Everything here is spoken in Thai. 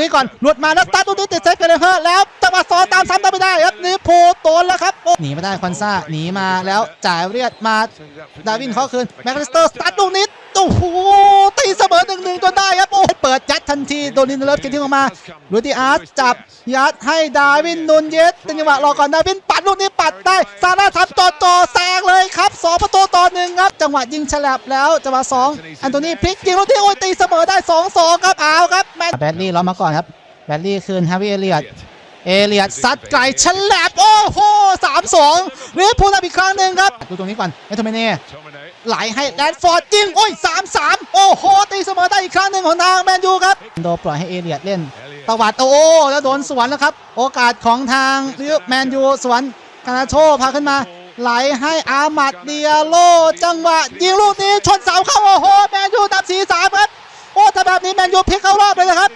นี่ก่อนหลุดมาแล้วตัดลูกนี้ติดเซฟกันเลยเฮ้แล้วจังหวะสองตามซ้ำได้ไม่ได้ครับนี่พูโดนแล้วครับหนีไม่ได้คอนซ่าหนีมาแล้วจ่ายเรียดมาดาวินเขาคืนแม็กคาลิสเตอร์สตาร์ทลูกนี้โอ้โหตีเสมอหนึ่งหนึ่งจนได้ครับโอ้เปิดยัดทันทีโดนินเลิฟเกมที่ออกมาลูติอาร์ตจับยัดให้ดาวินนุนเยสจังหวะรอก่อนดาวินปัดลูกนี้ปัดได้ซาร่าทำต่อต่อแซงเลยครับสองประตูต่อหนึ่งครับจังหวะยิงฉลับแล้วจังหวะสองอันโตนีพลิกยิงลูกนี้โอ้ยตีเสมอได้สองสองครับอาครับ แมนแบดลี่ล้อมมาก่อนครับแบดลี่คืนฮาวิเอเลียดเอเลียดซัดไกลฉลับโอ้โหสามสองลิเวอร์พูลทำอีกครั้งหนึ่งครับ ดูตรงนี้ก่อนเอโทเมเน่ไหลให้แรดฟอร์ดยิงโอ้ย3 3โอ้โหตีเสมอได้อีกครั้งหนึ่งของทางแมนยูครับโดปล่อยให้เอเลียดเล่นตวัดโอ้โหแล้วโดนสวนแล้วครับ โอกาสของทางลิเวอร์แมนยูสวนกานาโชพาขึ้นมา ไหลให้อามัดเดียโลจังหวะยิงลูกนี้ชน นี้แมนยูพลิกเข้ารอบเลยนะครับ